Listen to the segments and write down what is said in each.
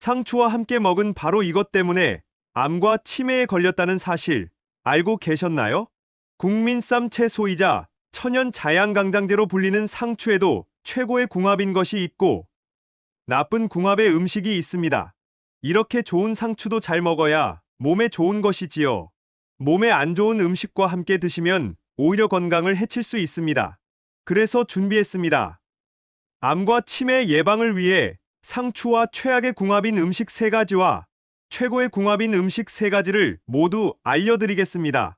상추와 함께 먹은 바로 이것 때문에 암과 치매에 걸렸다는 사실 알고 계셨나요? 국민 쌈 채소이자 천연 자양강장제로 불리는 상추에도 최고의 궁합인 것이 있고 나쁜 궁합의 음식이 있습니다. 이렇게 좋은 상추도 잘 먹어야 몸에 좋은 것이지요. 몸에 안 좋은 음식과 함께 드시면 오히려 건강을 해칠 수 있습니다. 그래서 준비했습니다. 암과 치매 예방을 위해 상추와 최악의 궁합인 음식 세가지와 최고의 궁합인 음식 세가지를 모두 알려드리겠습니다.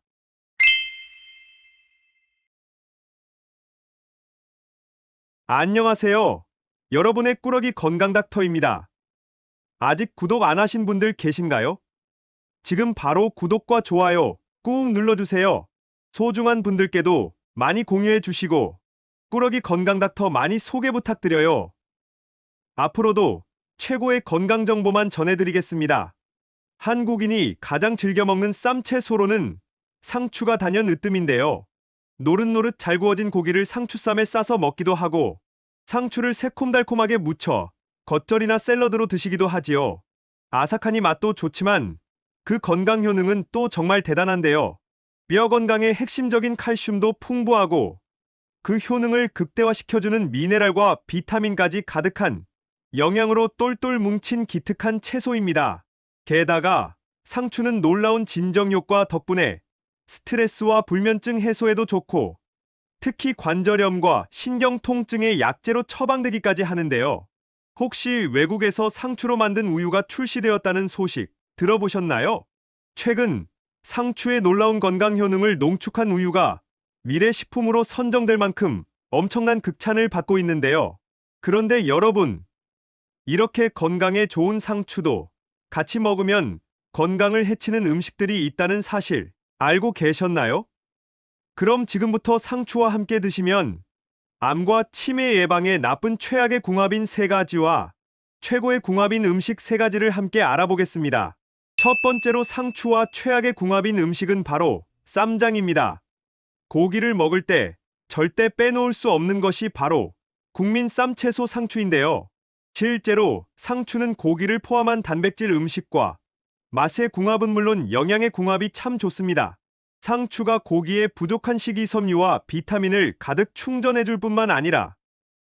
안녕하세요. 여러분의 꾸러기 건강 닥터입니다. 아직 구독 안 하신 분들 계신가요? 지금 바로 구독과 좋아요 꾹 눌러주세요. 소중한 분들께도 많이 공유해 주시고 꾸러기 건강 닥터 많이 소개 부탁드려요. 앞으로도 최고의 건강 정보만 전해드리겠습니다. 한국인이 가장 즐겨 먹는 쌈채소로는 상추가 단연 으뜸인데요. 노릇노릇 잘 구워진 고기를 상추쌈에 싸서 먹기도 하고 상추를 새콤달콤하게 무쳐 겉절이나 샐러드로 드시기도 하지요. 아삭하니 맛도 좋지만 그 건강 효능은 또 정말 대단한데요. 뼈 건강에 핵심적인 칼슘도 풍부하고 그 효능을 극대화시켜주는 미네랄과 비타민까지 가득한 영양으로 똘똘 뭉친 기특한 채소입니다. 게다가 상추는 놀라운 진정 효과 덕분에 스트레스와 불면증 해소에도 좋고 특히 관절염과 신경 통증의 약재로 처방되기까지 하는데요. 혹시 외국에서 상추로 만든 우유가 출시되었다는 소식 들어보셨나요? 최근 상추의 놀라운 건강 효능을 농축한 우유가 미래 식품으로 선정될 만큼 엄청난 극찬을 받고 있는데요. 그런데 여러분, 이렇게 건강에 좋은 상추도 같이 먹으면 건강을 해치는 음식들이 있다는 사실 알고 계셨나요? 그럼 지금부터 상추와 함께 드시면 암과 치매 예방에 나쁜 최악의 궁합인 세 가지와 최고의 궁합인 음식 세 가지를 함께 알아보겠습니다. 첫 번째로 상추와 최악의 궁합인 음식은 바로 쌈장입니다. 고기를 먹을 때 절대 빼놓을 수 없는 것이 바로 국민 쌈채소 상추인데요. 실제로 상추는 고기를 포함한 단백질 음식과 맛의 궁합은 물론 영양의 궁합이 참 좋습니다. 상추가 고기의 부족한 식이섬유와 비타민을 가득 충전해줄 뿐만 아니라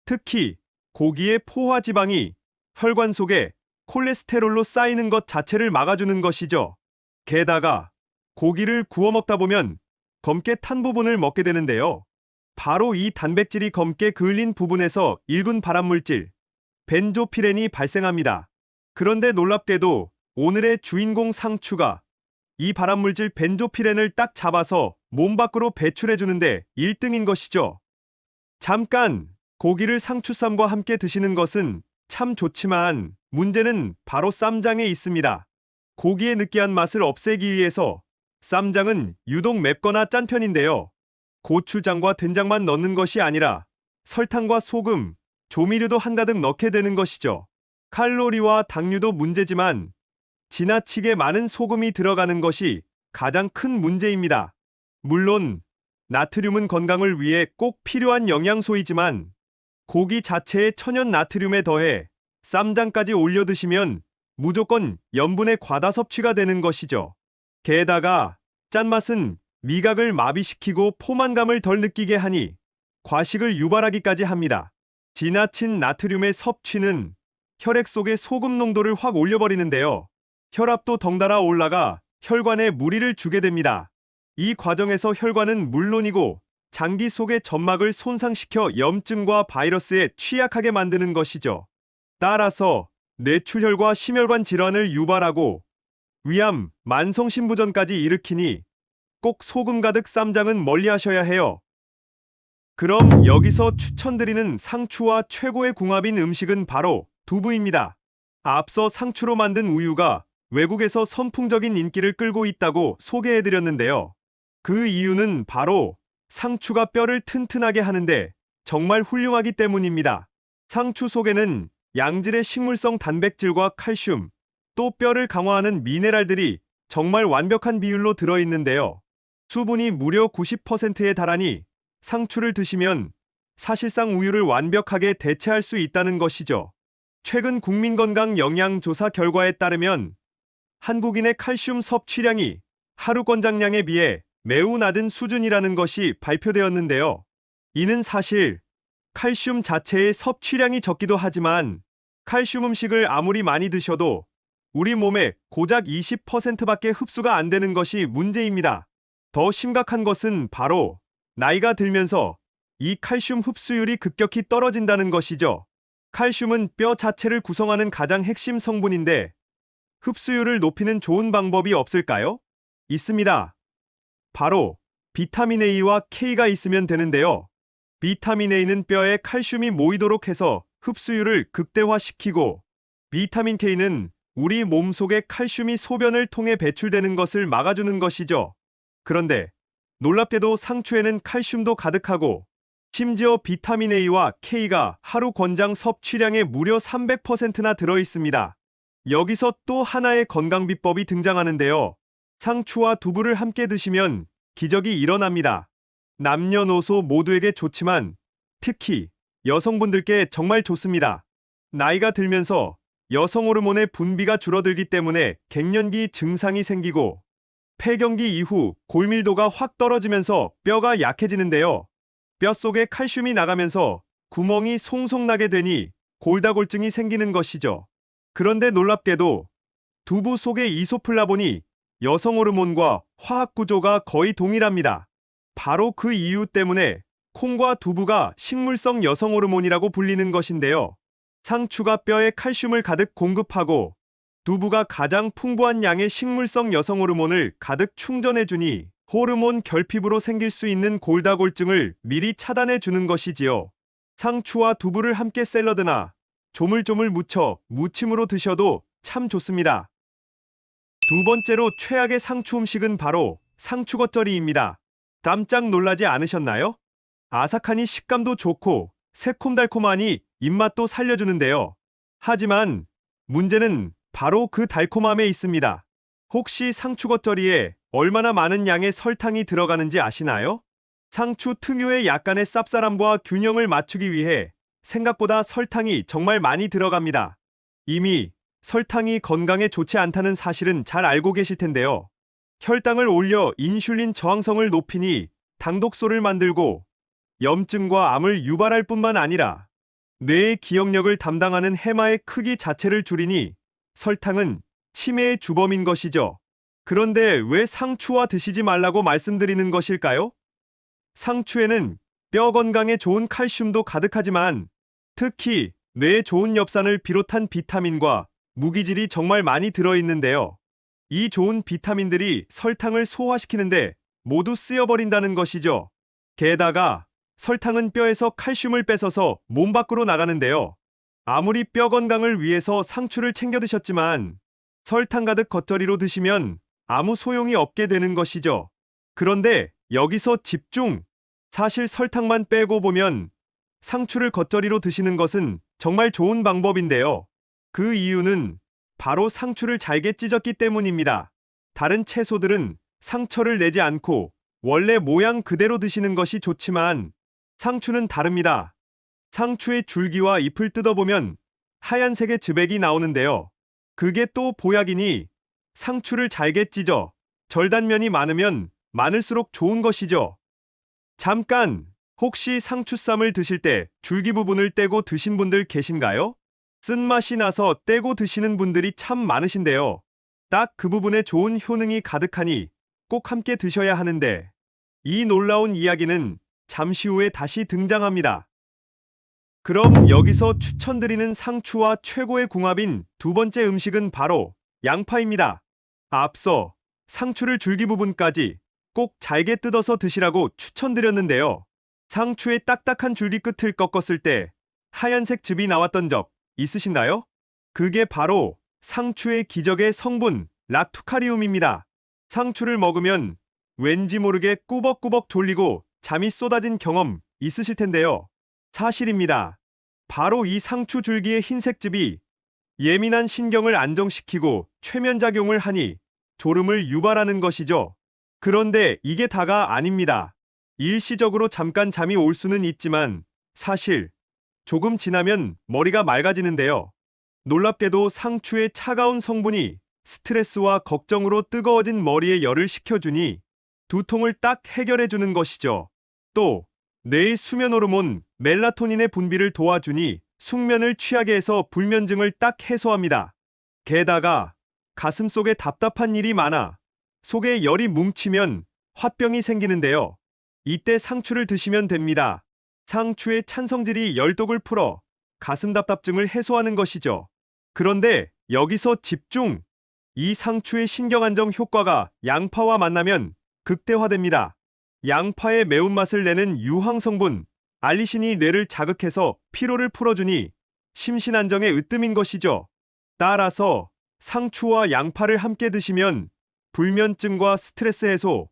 특히 고기의 포화 지방이 혈관 속에 콜레스테롤로 쌓이는 것 자체를 막아주는 것이죠. 게다가 고기를 구워 먹다 보면 검게 탄 부분을 먹게 되는데요. 바로 이 단백질이 검게 그을린 부분에서 일군 발암물질 벤조피렌이 발생합니다. 그런데 놀랍게도 오늘의 주인공 상추가 이 발암물질 벤조피렌을 딱 잡아서 몸 밖으로 배출해 주는데 1등인 것이죠. 잠깐 고기를 상추쌈과 함께 드시는 것은 참 좋지만 문제는 바로 쌈장에 있습니다. 고기의 느끼한 맛을 없애기 위해서 쌈장은 유독 맵거나 짠 편인데요. 고추장과 된장만 넣는 것이 아니라 설탕과 소금, 조미료도 한가득 넣게 되는 것이죠. 칼로리와 당류도 문제지만 지나치게 많은 소금이 들어가는 것이 가장 큰 문제입니다. 물론 나트륨은 건강을 위해 꼭 필요한 영양소이지만 고기 자체의 천연 나트륨에 더해 쌈장까지 올려 드시면 무조건 염분의 과다 섭취가 되는 것이죠. 게다가 짠맛은 미각을 마비시키고 포만감을 덜 느끼게 하니 과식을 유발하기까지 합니다. 지나친 나트륨의 섭취는 혈액 속의 소금 농도를 확 올려버리는데요. 혈압도 덩달아 올라가 혈관에 무리를 주게 됩니다. 이 과정에서 혈관은 물론이고 장기 속의 점막을 손상시켜 염증과 바이러스에 취약하게 만드는 것이죠. 따라서 뇌출혈과 심혈관 질환을 유발하고 위암, 만성신부전까지 일으키니 꼭 소금 가득 쌈장은 멀리 하셔야 해요. 그럼 여기서 추천드리는 상추와 최고의 궁합인 음식은 바로 두부입니다. 앞서 상추로 만든 우유가 외국에서 선풍적인 인기를 끌고 있다고 소개해드렸는데요. 그 이유는 바로 상추가 뼈를 튼튼하게 하는데 정말 훌륭하기 때문입니다. 상추 속에는 양질의 식물성 단백질과 칼슘, 또 뼈를 강화하는 미네랄들이 정말 완벽한 비율로 들어있는데요. 수분이 무려 90%에 달하니 상추를 드시면 사실상 우유를 완벽하게 대체할 수 있다는 것이죠. 최근 국민건강 영양조사 결과에 따르면 한국인의 칼슘 섭취량이 하루 권장량에 비해 매우 낮은 수준이라는 것이 발표되었는데요. 이는 사실 칼슘 자체의 섭취량이 적기도 하지만 칼슘 음식을 아무리 많이 드셔도 우리 몸에 고작 20%밖에 흡수가 안 되는 것이 문제입니다. 더 심각한 것은 바로 나이가 들면서 이 칼슘 흡수율이 급격히 떨어진다는 것이죠. 칼슘은 뼈 자체를 구성하는 가장 핵심 성분인데 흡수율을 높이는 좋은 방법이 없을까요? 있습니다. 바로 비타민 A와 K가 있으면 되는데요. 비타민 A는 뼈에 칼슘이 모이도록 해서 흡수율을 극대화시키고 비타민 K는 우리 몸 속에 칼슘이 소변을 통해 배출되는 것을 막아주는 것이죠. 그런데 놀랍게도 상추에는 칼슘도 가득하고 심지어 비타민 A와 K가 하루 권장 섭취량의 무려 300%나 들어 있습니다. 여기서 또 하나의 건강 비법이 등장하는데요. 상추와 두부를 함께 드시면 기적이 일어납니다. 남녀노소 모두에게 좋지만 특히 여성분들께 정말 좋습니다. 나이가 들면서 여성 호르몬의 분비가 줄어들기 때문에 갱년기 증상이 생기고 폐경기 이후 골밀도가 확 떨어지면서 뼈가 약해지는데요. 뼛속에 칼슘이 나가면서 구멍이 송송 나게 되니 골다골증이 생기는 것이죠. 그런데 놀랍게도 두부 속의 이소플라본이 여성 호르몬과 화학 구조가 거의 동일합니다. 바로 그 이유 때문에 콩과 두부가 식물성 여성 호르몬이라고 불리는 것인데요. 상추가 뼈에 칼슘을 가득 공급하고 두부가 가장 풍부한 양의 식물성 여성 호르몬을 가득 충전해주니 호르몬 결핍으로 생길 수 있는 골다골증을 미리 차단해 주는 것이지요. 상추와 두부를 함께 샐러드나 조물조물 무쳐 무침으로 드셔도 참 좋습니다. 두 번째로 최악의 상추 음식은 바로 상추 겉절이입니다. 깜짝 놀라지 않으셨나요? 아삭하니 식감도 좋고 새콤달콤하니 입맛도 살려주는데요. 하지만 문제는 바로 그 달콤함에 있습니다. 혹시 상추 겉절이에 얼마나 많은 양의 설탕이 들어가는지 아시나요? 상추 특유의 약간의 쌉싸람과 균형을 맞추기 위해 생각보다 설탕이 정말 많이 들어갑니다. 이미 설탕이 건강에 좋지 않다는 사실은 잘 알고 계실 텐데요. 혈당을 올려 인슐린 저항성을 높이니 당독소를 만들고 염증과 암을 유발할 뿐만 아니라 뇌의 기억력을 담당하는 해마의 크기 자체를 줄이니 설탕은 치매의 주범인 것이죠. 그런데 왜 상추와 드시지 말라고 말씀드리는 것일까요? 상추에는 뼈 건강에 좋은 칼슘도 가득하지만 특히 뇌에 좋은 엽산을 비롯한 비타민과 무기질이 정말 많이 들어있는데요. 이 좋은 비타민들이 설탕을 소화시키는데 모두 쓰여버린다는 것이죠. 게다가 설탕은 뼈에서 칼슘을 뺏어서 몸 밖으로 나가는데요. 아무리 뼈 건강을 위해서 상추를 챙겨 드셨지만 설탕 가득 겉절이로 드시면 아무 소용이 없게 되는 것이죠. 그런데 여기서 집중! 사실 설탕만 빼고 보면 상추를 겉절이로 드시는 것은 정말 좋은 방법인데요. 그 이유는 바로 상추를 잘게 찢었기 때문입니다. 다른 채소들은 상처를 내지 않고 원래 모양 그대로 드시는 것이 좋지만 상추는 다릅니다. 상추의 줄기와 잎을 뜯어보면 하얀색의 즈백이 나오는데요. 그게 또 보약이니 상추를 잘게 찢어 절단면이 많으면 많을수록 좋은 것이죠. 잠깐! 혹시 상추쌈을 드실 때 줄기 부분을 떼고 드신 분들 계신가요? 쓴맛이 나서 떼고 드시는 분들이 참 많으신데요. 딱 그 부분에 좋은 효능이 가득하니 꼭 함께 드셔야 하는데 이 놀라운 이야기는 잠시 후에 다시 등장합니다. 그럼 여기서 추천드리는 상추와 최고의 궁합인 두 번째 음식은 바로 양파입니다. 앞서 상추를 줄기 부분까지 꼭 잘게 뜯어서 드시라고 추천드렸는데요. 상추의 딱딱한 줄기 끝을 꺾었을 때 하얀색 즙이 나왔던 적 있으신가요? 그게 바로 상추의 기적의 성분 락투카리움입니다. 상추를 먹으면 왠지 모르게 꾸벅꾸벅 졸리고 잠이 쏟아진 경험 있으실 텐데요. 사실입니다. 바로 이 상추 줄기의 흰색즙이 예민한 신경을 안정시키고 최면작용을 하니 졸음을 유발하는 것이죠. 그런데 이게 다가 아닙니다. 일시적으로 잠깐 잠이 올 수는 있지만 사실 조금 지나면 머리가 맑아지는데요. 놀랍게도 상추의 차가운 성분이 스트레스와 걱정으로 뜨거워진 머리에 열을 식혀주니 두통을 딱 해결해주는 것이죠. 또 뇌의 수면 호르몬 멜라토닌의 분비를 도와주니 숙면을 취하게 해서 불면증을 딱 해소합니다. 게다가 가슴 속에 답답한 일이 많아 속에 열이 뭉치면 화병이 생기는데요. 이때 상추를 드시면 됩니다. 상추의 찬성질이 열독을 풀어 가슴 답답증을 해소하는 것이죠. 그런데 여기서 집중! 이 상추의 신경안정 효과가 양파와 만나면 극대화됩니다. 양파의 매운맛을 내는 유황 성분 알리신이 뇌를 자극해서 피로를 풀어주니 심신안정에 으뜸인 것이죠. 따라서 상추와 양파를 함께 드시면 불면증과 스트레스 해소,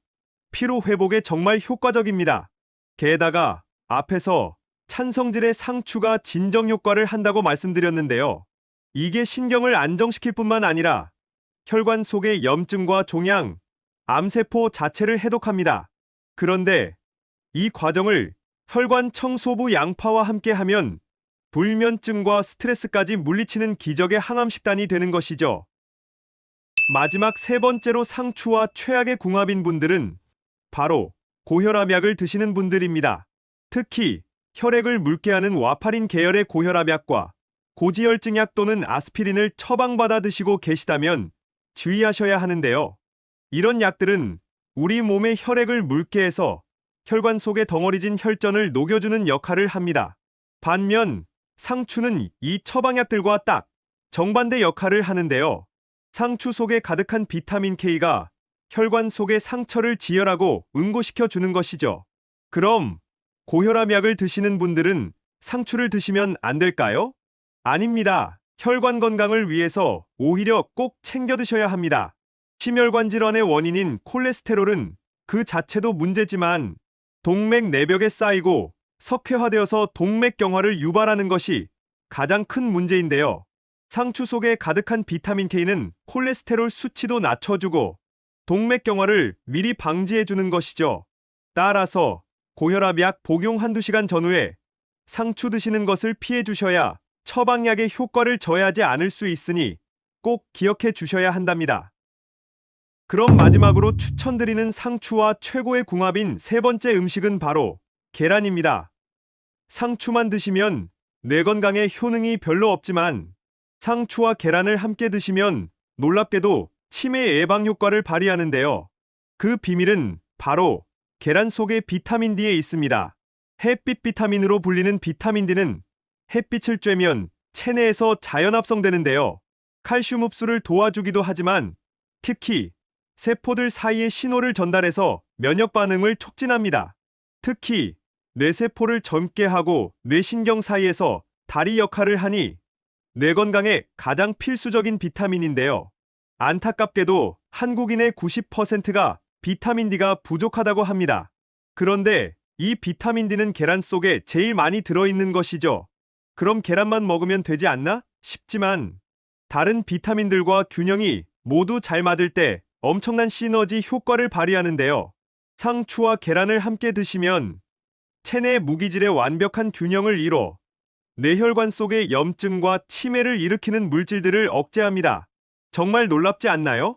피로 회복에 정말 효과적입니다. 게다가 앞에서 찬성질의 상추가 진정 효과를 한다고 말씀드렸는데요. 이게 신경을 안정시킬 뿐만 아니라 혈관 속의 염증과 종양, 암세포 자체를 해독합니다. 그런데 이 과정을 혈관 청소부 양파와 함께 하면 불면증과 스트레스까지 물리치는 기적의 항암 식단이 되는 것이죠. 마지막 세 번째로 상추와 최악의 궁합인 분들은 바로 고혈압약을 드시는 분들입니다. 특히 혈액을 묽게 하는 와파린 계열의 고혈압약과 고지혈증약 또는 아스피린을 처방받아 드시고 계시다면 주의하셔야 하는데요. 이런 약들은 우리 몸의 혈액을 묽게 해서 혈관 속에 덩어리진 혈전을 녹여주는 역할을 합니다. 반면 상추는 이 처방약들과 딱 정반대 역할을 하는데요. 상추 속에 가득한 비타민 K가 혈관 속의 상처를 지혈하고 응고시켜 주는 것이죠. 그럼 고혈압 약을 드시는 분들은 상추를 드시면 안 될까요? 아닙니다. 혈관 건강을 위해서 오히려 꼭 챙겨 드셔야 합니다. 심혈관 질환의 원인인 콜레스테롤은 그 자체도 문제지만 동맥 내벽에 쌓이고 석회화되어서 동맥경화를 유발하는 것이 가장 큰 문제인데요. 상추 속에 가득한 비타민 K는 콜레스테롤 수치도 낮춰주고 동맥경화를 미리 방지해주는 것이죠. 따라서 고혈압 약 복용 한두 시간 전후에 상추 드시는 것을 피해 주셔야 처방약의 효과를 저해하지 않을 수 있으니 꼭 기억해 주셔야 한답니다. 그럼 마지막으로 추천드리는 상추와 최고의 궁합인 세 번째 음식은 바로 계란입니다. 상추만 드시면 뇌 건강에 효능이 별로 없지만 상추와 계란을 함께 드시면 놀랍게도 치매 예방 효과를 발휘하는데요. 그 비밀은 바로 계란 속의 비타민 D에 있습니다. 햇빛 비타민으로 불리는 비타민 D는 햇빛을 쬐면 체내에서 자연 합성되는데요. 칼슘 흡수를 도와주기도 하지만 특히 세포들 사이에 신호를 전달해서 면역 반응을 촉진합니다. 특히 뇌세포를 젊게 하고 뇌신경 사이에서 다리 역할을 하니 뇌 건강에 가장 필수적인 비타민인데요. 안타깝게도 한국인의 90%가 비타민 D가 부족하다고 합니다. 그런데 이 비타민 D는 계란 속에 제일 많이 들어있는 것이죠. 그럼 계란만 먹으면 되지 않나? 싶지만 다른 비타민들과 균형이 모두 잘 맞을 때 엄청난 시너지 효과를 발휘하는데요. 상추와 계란을 함께 드시면 체내 무기질의 완벽한 균형을 이뤄 뇌혈관 속의 염증과 치매를 일으키는 물질들을 억제합니다. 정말 놀랍지 않나요?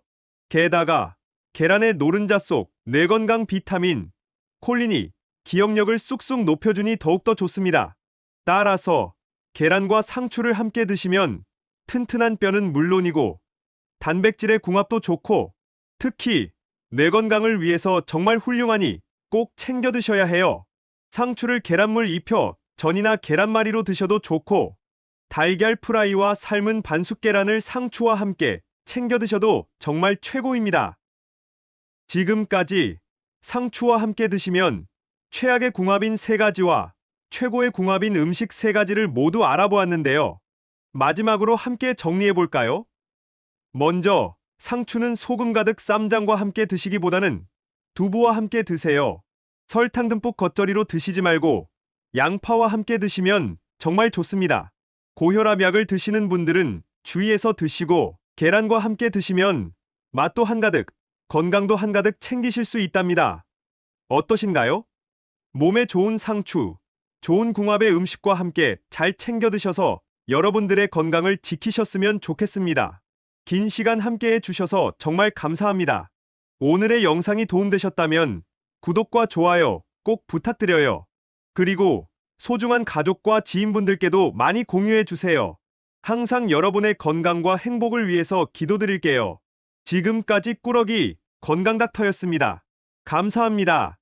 게다가 계란의 노른자 속 뇌건강 비타민 콜린이 기억력을 쑥쑥 높여주니 더욱더 좋습니다. 따라서 계란과 상추를 함께 드시면 튼튼한 뼈는 물론이고 단백질의 궁합도 좋고 특히 뇌 건강을 위해서 정말 훌륭하니 꼭 챙겨 드셔야 해요. 상추를 계란물 입혀 전이나 계란말이로 드셔도 좋고 달걀 프라이와 삶은 반숙 계란을 상추와 함께 챙겨 드셔도 정말 최고입니다. 지금까지 상추와 함께 드시면 최악의 궁합인 세 가지와 최고의 궁합인 음식 세 가지를 모두 알아보았는데요. 마지막으로 함께 정리해 볼까요? 먼저 상추는 소금 가득 쌈장과 함께 드시기보다는 두부와 함께 드세요. 설탕 듬뿍 겉절이로 드시지 말고 양파와 함께 드시면 정말 좋습니다. 고혈압 약을 드시는 분들은 주의해서 드시고 계란과 함께 드시면 맛도 한가득, 건강도 한가득 챙기실 수 있답니다. 어떠신가요? 몸에 좋은 상추, 좋은 궁합의 음식과 함께 잘 챙겨 드셔서 여러분들의 건강을 지키셨으면 좋겠습니다. 긴 시간 함께 해 주셔서 정말 감사합니다. 오늘의 영상이 도움되셨다면 구독과 좋아요 꼭 부탁드려요. 그리고 소중한 가족과 지인분들께도 많이 공유해 주세요. 항상 여러분의 건강과 행복을 위해서 기도드릴게요. 지금까지 꾸러기 건강닥터였습니다. 감사합니다.